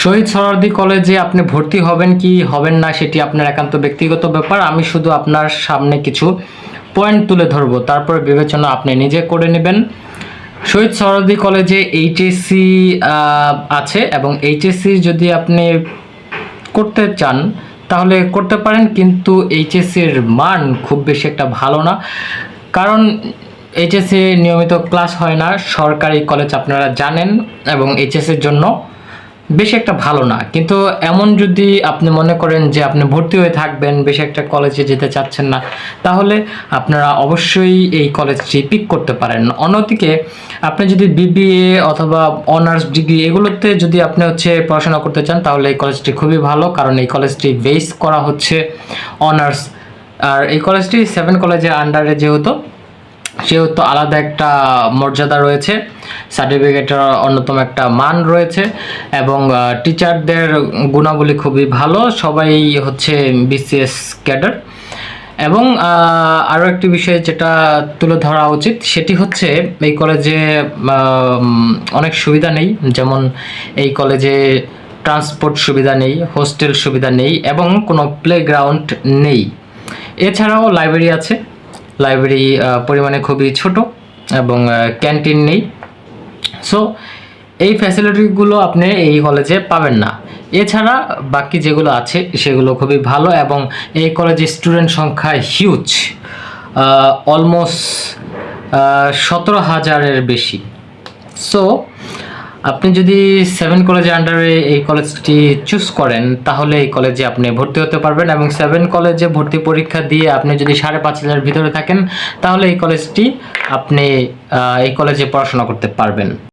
শহীদ সরার্দি কলেজে আপনি ভর্তি হবেন কি হবেন না সেটি আপনার একান্ত ব্যক্তিগত ব্যাপার। আমি শুধু আপনার সামনে কিছু পয়েন্ট তুলে ধরবো, তারপর বিবেচনা আপনি নিজে করে নেবেন। শহীদ সরার্দি কলেজে এইচএসসি আছে এবং এইচএসসি যদি আপনি করতে চান, তাহলে করতে পারেন, কিন্তু এইচএসসির মান খুব বেশি একটা ভালো না। কারণ এইচএসসি নিয়মিত ক্লাস হয় না, সরকারি কলেজ আপনারা জানেন এবং এইচএসসির জন্য বেশি একটা ভালো না। কিন্তু এমন যদি আপনি মনে করেন যে আপনি ভর্তি হয়ে থাকবেন, বেশি একটা কলেজে যেতে চাচ্ছেন না, তাহলে আপনারা অবশ্যই এই কলেজটি পিক করতে পারেন। অন্যদিকে আপনি যদি বিবিএ অথবা অনার্স ডিগ্রি এগুলোতে যদি আপনি হচ্ছে পড়াশোনা করতে চান, তাহলে এই কলেজটি খুবই ভালো, কারণ এই কলেজটি বেস করা হচ্ছে অনার্স আর এই কলেজটি সেভেন কলেজের আন্ডারে যেহেতু সেহেতু আলাদা একটা মর্যাদা রয়েছে সার্টিফিকেটের অন্যতম একটা মান রয়েছে এবং টিচারদের গুণাবলী খুবই ভালো, সবাই হচ্ছে বিসিএস ক্যাডার এবং আরও একটি বিষয় যেটা তুলে ধরা উচিত, সেটি হচ্ছে এই কলেজে অনেক সুবিধা নেই, যেমন এই কলেজে ট্রান্সপোর্ট সুবিধা নেই হোস্টেল সুবিধা নেই এবং কোনো প্লেগ্রাউন্ড নেই। এছাড়াও লাইব্রেরি আছে লাইব্রেরি পরিমাণে খুবই ছোট এবং ক্যান্টিন নেই। সো এই ফ্যাসিলিটিগুলো আপনি এই কলেজে পাবেন না। এছাড়া বাকি যেগুলো আছে, সেগুলো খুবই ভালো এবং এই কলেজে স্টুডেন্ট সংখ্যা হিউজ অলমোস্ট সতেরো হাজারের বেশি। সো আপনি যদি সেভেন কলেজের আন্ডারে এই কলেজটি চুজ করেন, তাহলে এই কলেজে আপনি ভর্তি হতে পারবেন এবং সেভেন কলেজে ভর্তি পরীক্ষা দিয়ে আপনি যদি সাড়ে পাঁচ হাজার ভিতরে থাকেন, তাহলে এই কলেজটি আপনি এই কলেজে পড়াশোনা করতে পারবেন।